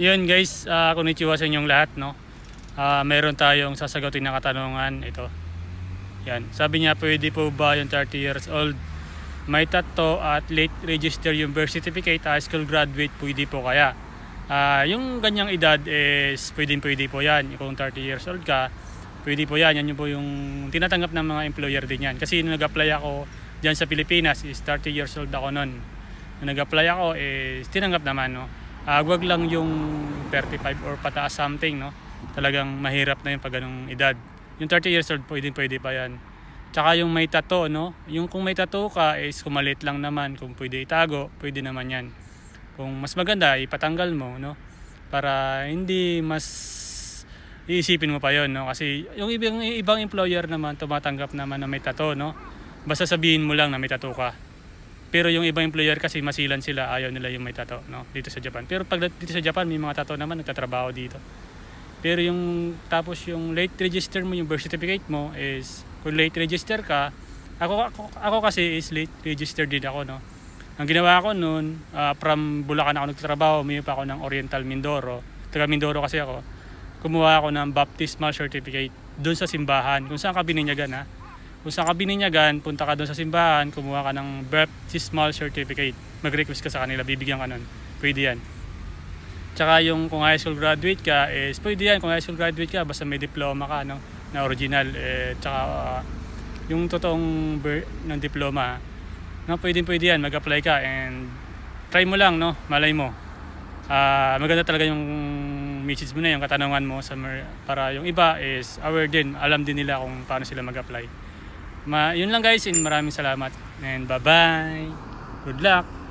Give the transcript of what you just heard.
Yun guys, uh, konnichiwa sa inyong lahat, no? Ah, meron tayong sasagutin na katanungan, ito. Yan, sabi niya, pwede po ba yung 30 years old, may tato at late register yung birth certificate, high school graduate, pwede po kaya? Ah, yung ganyang edad is pwede pwede po yan. Kung 30 years old ka, pwede po yan. Yan yung po yung tinatanggap ng mga employer din yan. Kasi nung nag-apply ako dyan sa Pilipinas is 30 years old ako noon. Nung nag-apply ako is tinanggap naman no. Ah, wag lang yung 35 or pataas something no. Talagang mahirap na yung pag ganung edad. Yung 30 years old pwede pwede pa yan. Tsaka yung may tato no. Yung kung may tato ka is kumalit lang naman kung pwede itago, pwede naman yan. Kung mas maganda ipatanggal mo no para hindi mas iisipin mo pa yon no kasi yung ibang ibang employer naman tumatanggap naman na may tato no basta sabihin mo lang na may tato ka pero yung ibang employer kasi masilan sila ayaw nila yung may tato no? Dito sa Japan. Pero pag dito sa Japan may mga tato naman nagtatrabaho dito. Pero yung tapos yung late register mo yung birth certificate mo is kung late register ka ako ako, ako kasi is late register din ako no? Ang ginawa ko noon ah, from Bulacan ako nagtatrabaho umiwi pa ako ng Oriental Mindoro. Taga Mindoro kasi ako. Kumuha ako ng baptismal certificate doon sa simbahan kung saan ka bininyagan ha kung saan ka bininyagan punta ka doon sa simbahan kumuha ka ng baptismal certificate mag-request ka sa kanila bibigyan ka nun pwede yan Tsaka yung kung high school graduate ka, is pwede yan kung high school graduate ka, basta may diploma ka, no? Na original. Eh, tsaka ah, yung totoong ber- ng diploma, no? Pwede pwede yan, mag-apply ka and try mo lang, no? Malay mo. Ah, maganda talaga yung message mo na yung katanungan mo sa para yung iba is aware din, alam din nila kung paano sila mag-apply. Ma, yun lang guys, and maraming salamat. And bye-bye. Good luck.